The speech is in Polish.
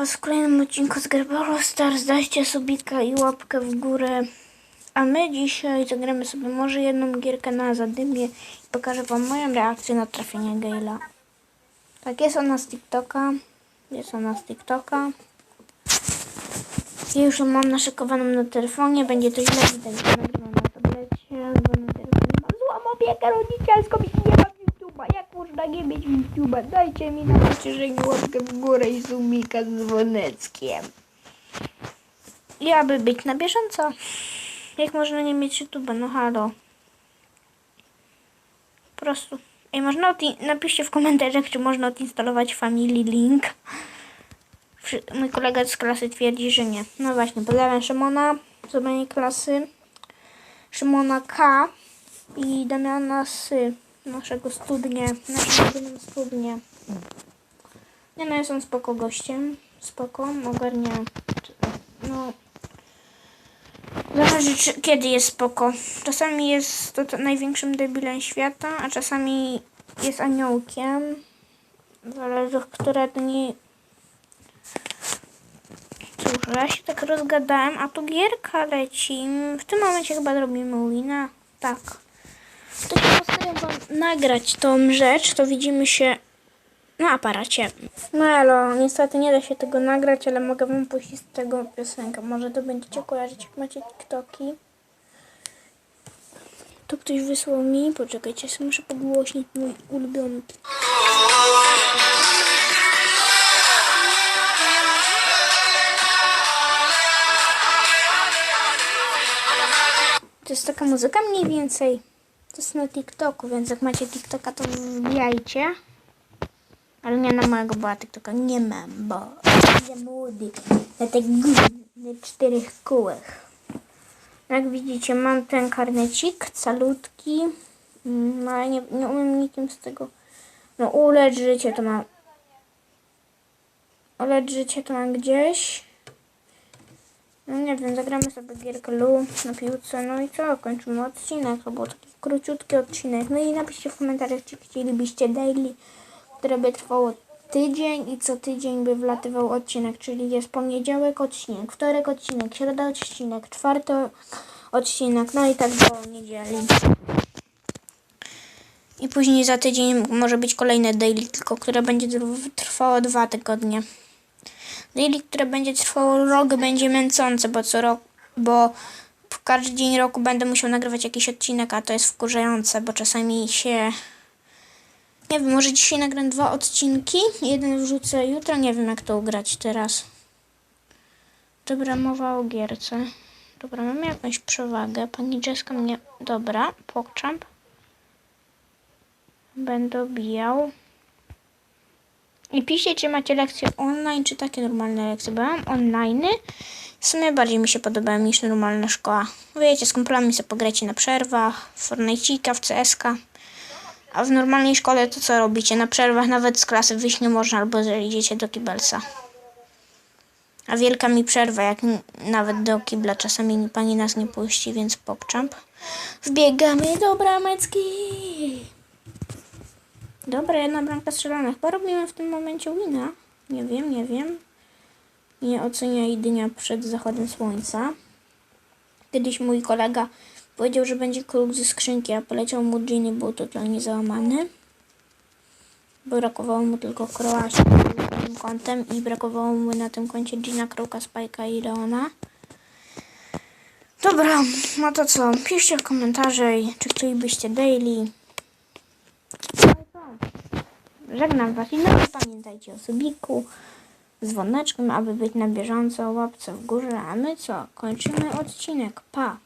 Was w kolejnym odcinku z Garbaro Stars. Dajcie subika i łapkę w górę. A my dzisiaj zagramy sobie może jedną gierkę na zadymie i pokażę Wam moją reakcję na trafienie Gale'a. Tak, jest ona z TikToka. Jest ona z TikToka. Ja już ją mam naszykowaną na telefonie. Będzie to źle widać, nagrywam na tablecie na telefonie. Opiekę rodzicielską i nie mam YouTube'a. Jak można nie mieć YouTube'a? Dajcie mi na pocieszenie łapkę w górę i subika z dzwoneckiem. I aby być na bieżąco. Jak można nie mieć YouTube'a? No halo. Po prostu. Ej, można napiszcie w komentarzach, czy można odinstalować Family Link. Mój kolega z klasy twierdzi, że nie. No właśnie, pozdrawiam Szymona z mojej klasy. Szymona K i Damiana Sy, naszego studnie, naszą jedyną studnię. Nie no, jestem spoko gościem, spoko, ogarnia, no, zależy czy, kiedy jest spoko. Czasami jest to, to największym debilem świata, a czasami jest aniołkiem. Zależy, które dni Cóż, ja się tak rozgadałem, a tu gierka leci. W tym momencie chyba zrobimy wina. Tak. To postaram wam nagrać tą rzecz, to widzimy się na aparacie. No elo, niestety nie da się tego nagrać, ale mogę wam puścić z tego piosenkę. Może to będziecie kojarzyć, jak macie TikToki. To ktoś wysłał mi, poczekajcie, muszę pogłośnić mój ulubiony To jest taka muzyka mniej więcej. Jest na TikToku, więc jak macie TikToka, to wbijajcie. Ale nie na mojego była TikToka. Nie mam, bo jestem młody. Na tych czterech kółach. Jak widzicie, mam ten karnecik calutki. No ale nie, nie umiem nikim z tego. No ulecz życie to mam. Ulecz życie to mam gdzieś. No nie wiem, zagramy sobie gierkę Lu na piłce, no i co, kończymy odcinek, to był taki króciutki odcinek. No i napiszcie w komentarzach, czy chcielibyście daily, które by trwało tydzień i co tydzień by wlatywał odcinek, czyli jest poniedziałek odcinek, wtorek odcinek, środa odcinek, czwarty odcinek, no i tak do niedzieli. I później za tydzień może być kolejne daily, tylko które będzie trwało dwa tygodnie. Daily, które będzie trwało rok, będzie męczące, bo co rok, bo w każdy dzień roku będę musiał nagrywać jakiś odcinek, a to jest wkurzające, bo czasami się... Nie wiem, może dzisiaj nagram dwa odcinki, jeden wrzucę jutro, nie wiem jak to ugrać teraz. Dobra, mowa o gierce. Dobra, mamy jakąś przewagę. Pani Jessica mnie... Dobra, pokczamp. Będę bijał. I piszcie, czy macie lekcje online, czy takie normalne lekcje, bo mam online. W sumie bardziej mi się podobają niż normalna szkoła. Wiecie, z kumplami sobie pogracie na przerwach, w Fortnite'ika, w CSK. A w normalnej szkole to co robicie? Na przerwach nawet z klasy wyjść nie można, albo idziecie do kibelca. A wielka mi przerwa, jak nawet do kibla czasami pani nas nie puści, więc popczamp. Wbiegamy do brameczki. Dobra, jedna bramka strzelana. Chyba robimy w tym momencie wina. Nie wiem, nie wiem. Nie oceniaj dnia przed zachodem słońca. Kiedyś mój kolega powiedział, że będzie kruk ze skrzynki, a poleciał mu dżin i był totalnie załamany. Brakowało mu tylko Kroasia tym kątem i brakowało mu na tym koncie Gina, Kroka, Spajka i Leona. Dobra, no to co? Piszcie w komentarzu, czy chcielibyście daily. Żegnam Was i no pamiętajcie o subiku, dzwoneczkiem, aby być na bieżąco, łapce w górze, a my co? Kończymy odcinek. Pa!